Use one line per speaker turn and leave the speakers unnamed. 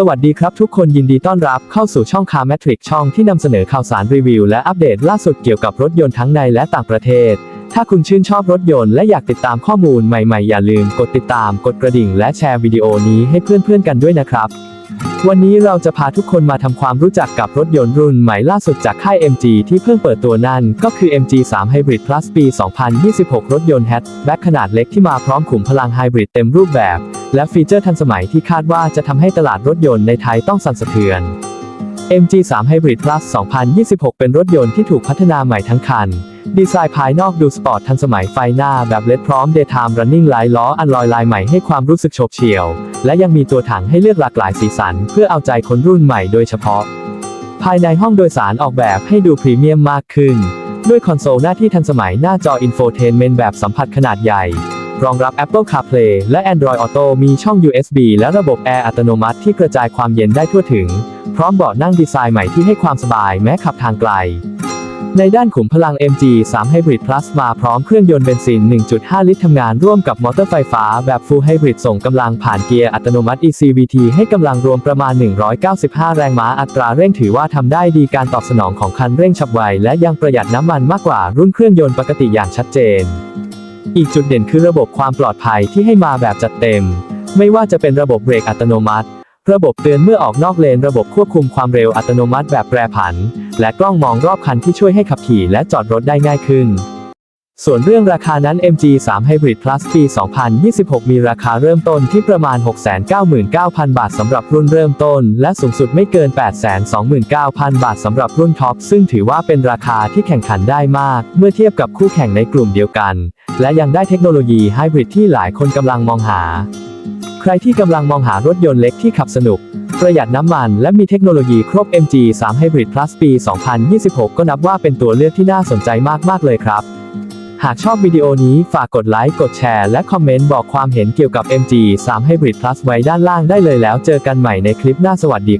สวัสดีครับทุกคนยินดีต้อนรับเข้าสู่ช่องคาร์แมทริกช่องที่นำเสนอข่าวสารรีวิวและอัปเดตล่าสุดเกี่ยวกับรถยนต์ทั้งในและต่างประเทศ ถ้าคุณชื่นชอบรถยนต์และอยากติดตามข้อมูลใหม่ๆ อย่าลืมกดติดตามกดกระดิ่งและแชร์วิดีโอนี้ให้เพื่อนๆกันด้วยนะครับ วันนี้เราจะพาทุกคนมาทำความรู้จักกับรถยนต์รุ่นใหม่ล่าสุดจากค่าย MG ที่เพิ่งเปิดตัวนั่นก็คือ MG3 Hybrid Plus ปี 2026 รถยนต์แฮชแบ็กขนาดเล็กที่มาพร้อมขุมพลังไฮบริดเต็มรูปแบบ และฟีเจอร์ทันสมัยที่คาดว่าจะทำให้ตลาดรถยนต์ในไทยต้องสั่นสะเทือน MG3 Hybrid Plus 2026 เป็นรถยนต์ที่ถูกพัฒนาใหม่ทั้งคัน ดีไซน์ภายนอกดูสปอร์ตทันสมัยไฟหน้าแบบเลดพร้อม Daytime Running ลายล้ออันลอยลายใหม่ให้ความรู้สึกโฉบเฉี่ยว และยังมีตัวถังให้เลือกหลากหลายสีสัน เพื่อเอาใจคนรุ่นใหม่โดยเฉพาะ ภายในห้องโดยสารออกแบบให้ดูพรีเมียมมากขึ้น ด้วยคอนโซลหน้าที่ทันสมัยหน้าจออินโฟเทนเมนต์แบบสัมผัสขนาดใหญ่ รองรับ Apple CarPlay และ Android Auto มีช่อง USB และระบบแอร์อัตโนมัติที่กระจายความเย็นได้ทั่วถึง พร้อมเบาะนั่งดีไซน์ใหม่ที่ให้ความสบายแม้ขับทางไกล ในด้านขุมพลัง MG3 Hybrid Plus มาพร้อมเครื่องยนต์เบนซิน 1.5 ลิตรทำงานร่วมกับมอเตอร์ไฟฟ้าแบบ Full Hybrid ส่งกำลังผ่านเกียร์อัตโนมัติ ECVT ให้กำลังรวมประมาณ 195 แรงม้าอัตราเร่งถือว่าทำได้ดีการตอบสนองของคันเร่งฉับไว และยังประหยัดน้ำมันมากกว่ารุ่นเครื่องยนต์ปกติอย่างชัดเจน อีกจุดเด่นคือระบบความปลอดภัยที่ให้มาแบบจัดเต็ม ไม่ว่าจะเป็นระบบเบรกอัตโนมัติ ระบบเตือนเมื่อออกนอกเลน ระบบควบคุมความเร็วอัตโนมัติแบบแปรผัน และกล้องมองรอบคันที่ช่วยให้ขับขี่และจอดรถได้ง่ายขึ้น ส่วนเรื่องราคานั้น MG3 Hybrid Plus ปี 2026 มีราคาเริ่มต้นที่ประมาณ 699,000 บาทสำหรับรุ่นเริ่มต้น และสูงสุดไม่เกิน 829,000 บาทสำหรับรุ่นท็อป ซึ่งถือว่าเป็นราคาที่แข่งขันได้มาก เมื่อเทียบกับคู่แข่งในกลุ่มเดียวกัน และยังได้เทคโนโลยีไฮบริดที่หลายคนกำลังมองหา ใครที่กำลังมองหารถยนต์เล็กที่ขับสนุกประหยัดน้ำมันและมีเทคโนโลยีครบ MG3 Hybrid Plus ปี 2026 ก็นับว่าเป็นตัวเลือกที่น่าสนใจมาก ๆ เลยครับ หากชอบวิดีโอนี้ฝากกดไลค์ กดแชร์ และคอมเมนต์บอกความเห็นเกี่ยวกับ MG3 Hybrid Plus ไว้ด้านล่างได้เลยแล้วเจอกันใหม่ในคลิปหน้าสวัสดี